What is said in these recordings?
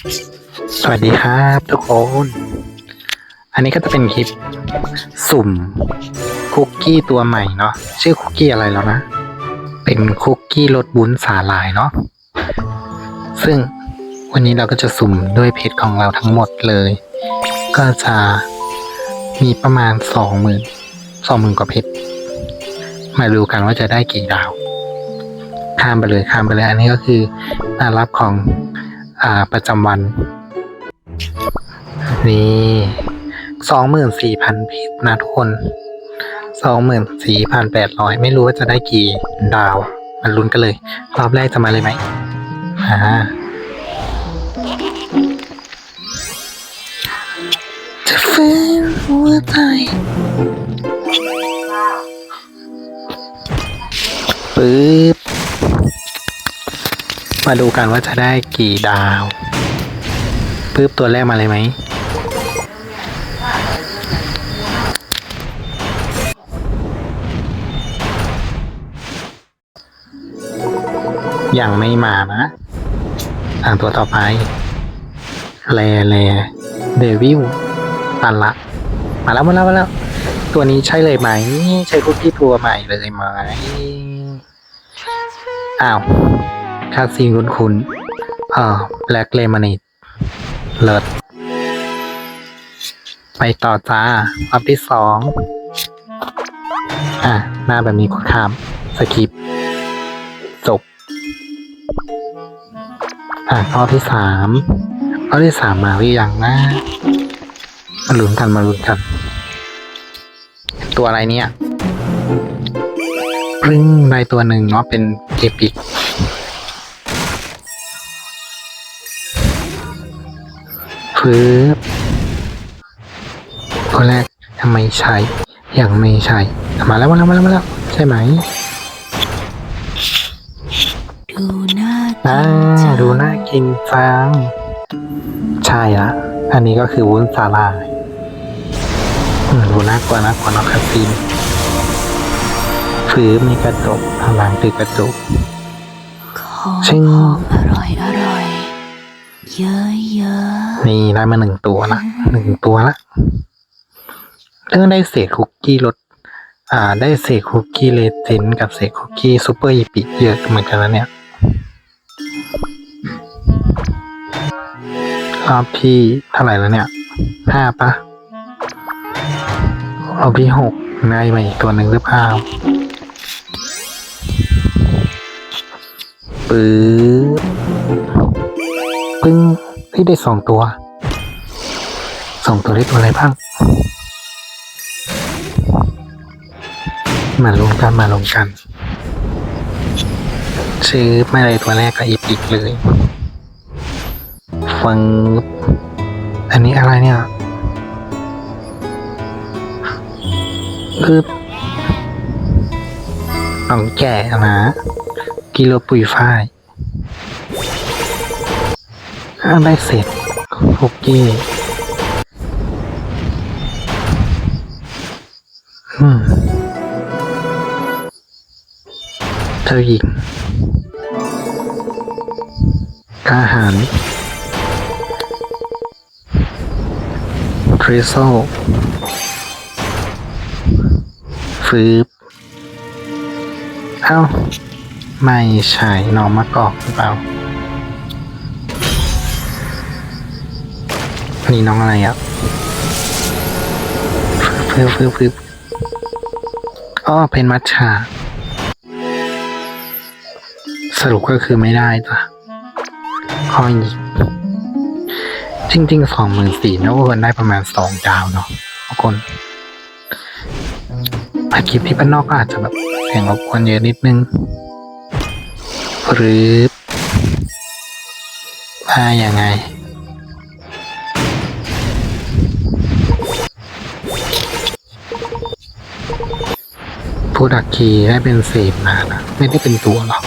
สวัสดีครับทุกคน อันนี้ก็จะเป็นคลิปสุ่มคุกกี้ตัวใหม่เนาะ ชื่อคุกกี้อะไรแล้วนะ เป็นคุกกี้รสบุ้นสาหร่ายเนาะ ซึ่งวันนี้เราก็จะสุ่มด้วยเพจของเราทั้งหมดเลย ก็จะมีประมาณสองหมื่นสองหมื่นกว่าเพจมาดูกันว่าจะได้กี่ดาว ข้ามไปเลยข้ามไปเลย อันนี้ก็คือนารับของ อ่าประจำวัน นี่สองหมื่นสี่พันเพจนะทุกคนสองหมื่นสี่พันแปดร้อยไม่รู้ว่าจะได้กี่ดาวมาลุ้นกันเลย รอบแรกจะมาเลยไหมอ่าจะฟื้นหัวใจปึ๊ มาดูกันว่าจะได้กี่ดาวปึ๊บตัวแรกมาเลยไหม ยังไม่มานะอ่านตัวต่อไปแลแลเดวิลปันละ มาแล้วมาแล้วมาแล้ว ตัวนี้ใช่เลยไหม ใช่คุกกี้ตัวใหม่เลยไหม อ้าว คาซีนคุ้นคุ้นๆอ่าแบล็กเลม n น d เลิศไปต่อจ้ารอบที่สองอะ หน้าแบบนี้กดข้ามสกิปจบอะรอที่สามรอที่สามมาหรือยังนะมาลุ้นกันมาลุ้นกัน ตัวอะไรเนี่ยปรึ้งในตัวหนึ่งเนาะเป็นเอพิก ฟื้บคนแรกทำไมใช่ยังไม่ใช่มาแล้วมาแล้วมาแล้วมาแล้วใช่ไหมดูน่าอ่ากินจังดูน่ากินจัง ใช่ละอันนี้ก็คือวุ้นสาลายอืมดูน่ากลัวน่ากลัวเนอะคาซีนฟื้บมีกระจกทางหลังติดกระจกของชิงของอร่อยอร่อย เยอะเยอะนี่ได้มาหนึ่งตัวละหนึ่งตัวละเรื่องได้เศษคุกกี้รสอ่า ได้เศษคุกกี้เลเจนกับเศษคุกกี้ซูเปอร์อีปิเยอะเหมือนกันแล้วเนี่ยรอบที่เท่าไหร่แล้วเนี่ยห้าปะรอบที่หกได้มาอีกตัวหนึ่งหรือเปล่าปื๊บปึ้ ได้สองตัวสองตัวได้ตัวอะไรบ้างมาลงกันมาลงกันชื่อไม่เลยตัวแรกก็อีพิกเลย ฟัง อันนี้อะไรเนี่ยคือน้องแก่นะกิโลปุยฝ้าย อ่าได้เสร็จคุกกี้เจ้าหญิงกาหารทริโซฟืบเอ้า ไม่ใช่น้องมะกอกหรือเปล่า นี่น้องอะไรอะฟืบฟืบฟืบอ๋อเป็นมัทฉาสรุปก็คือไม่ได้จ้ะข้อหยิบจริงๆสองหมื่นสี่นะว่ามันได้ประมาณสองดาวเนาะทุกคนอาคลิปที่บ้านนอกก็อาจจะแบบเสียงรบกวนเยอะนิดนึง หรือว่ายังไง ผู้ดักคีได้เป็นเศษมานะไม่ได้เป็นตัวหรอก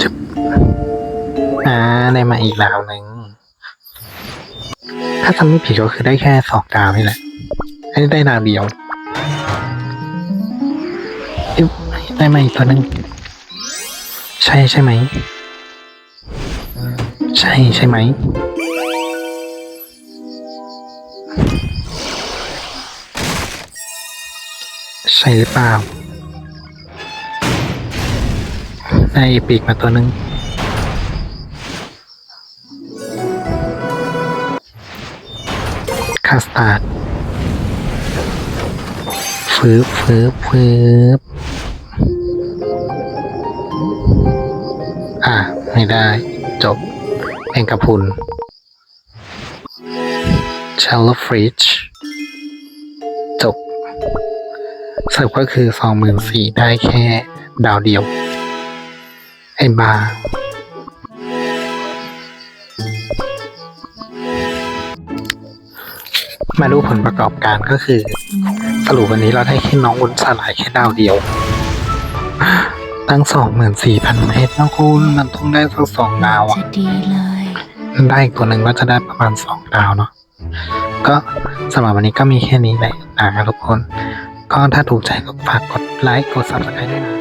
จึบอ่าได้มาอีกดาวหนึ่งถ้าจำไม่ผิดก็คือได้แค่สองดาวนี่แหละอันนี้ได้ดาวเดียวได้มาอีกตัวหนึ่งใช่ใช่ไหม ใช่ใช่ไหม ช่หรือเปล่า ได้ปีกมาตัวหนึ่งคาสตาร์ดฟืบฟืบฟืบอะ ไม่ได้ จบแมงกะพรุนชาลฟริชจบ สรุปก็คือสองหมื่นสี่ได้แค่ดาวเดียว ไอ้บามาดูผลประกอบการก็คือ สรุปวันนี้เราได้แค่น้องวุ้นสลายแค่ดาวเดียว ตั้งสองหมื่นสี่พันเพชรนะคุณมันต้องได้สักสองดาวจะอะดีเลยได้อีกตัวหนึ่งก็จะได้ประมาณสองดาวเนาะก็สำหรับวันนี้ก็มีแค่นี้แหละนะทุกคน ก็ถ้าถูกใจก็ฝากกดไลค์กด subscribe ด้วยนะ